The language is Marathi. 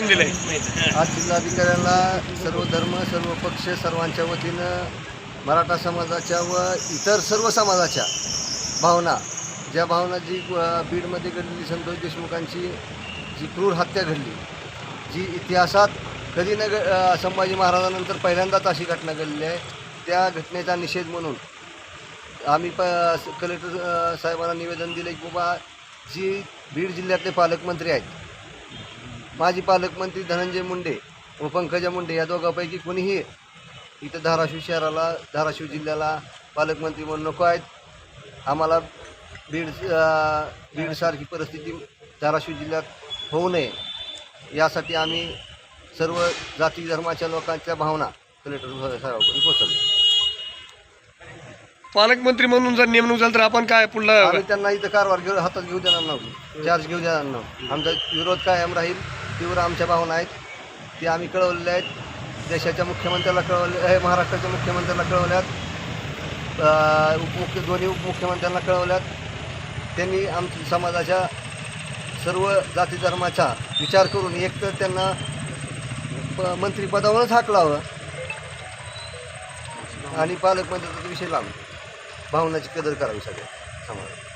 निवेदन आज जिल्हाधिकाऱ्यांना सर्व धर्म सर्व पक्ष सर्वांच्या वतीनं मराठा समाजाच्या व इतर सर्व समाजाच्या भावना ज्या भावना जी बीडमध्ये घडलेली संतोष देशमुखांची जी क्रूर हत्या घडली जी इतिहासात कधी न संभाजी महाराजांनंतर पहिल्यांदाच अशी घटना घडली आहे. त्या घटनेचा निषेध म्हणून आम्ही प कलेक्टर साहेबांना निवेदन दिलं की बाबा जी बीड जिल्ह्यातले पालकमंत्री आहेत माजी पालकमंत्री धनंजय मुंडे व पंकजा मुंडे या दोघांपैकी कोणीही इथं धाराशिव शहराला धाराशिव जिल्ह्याला पालकमंत्री म्हणून नको आहेत. आम्हाला बीड बीडसारखी परिस्थिती धाराशिव जिल्ह्यात होऊ नये. यासाठी आम्ही सर्व जाती धर्माच्या लोकांच्या भावना कलेक्टर साहेबांकडे पोहोचवल्या. पालकमंत्री म्हणून जर नेमणूक झाली तर आपण काय पुढलं? आम्ही त्यांना इथं कारभार घेऊ हातात घेऊ देणार नव्हतो. चार्ज घेऊ देणार नव्हतो. आमचा विरोध कायम राहील. तीव्र आमच्या भावना आहेत. ते आम्ही कळवलेल्या आहेत. देशाच्या मुख्यमंत्र्याला कळवले हे महाराष्ट्राच्या मुख्यमंत्र्याला कळवल्यात. अं, उपमुख्य दोन्ही उपमुख्यमंत्र्यांना कळवल्यात. त्यांनी आमच्या समाजाच्या सर्व जाती धर्माचा विचार करून एक तर त्यांना प- मंत्रिपदावरच हाकलावं आणि पालकमंत्र्याचा विषय लांब भावनाची कदर करावी सगळ्या समाजात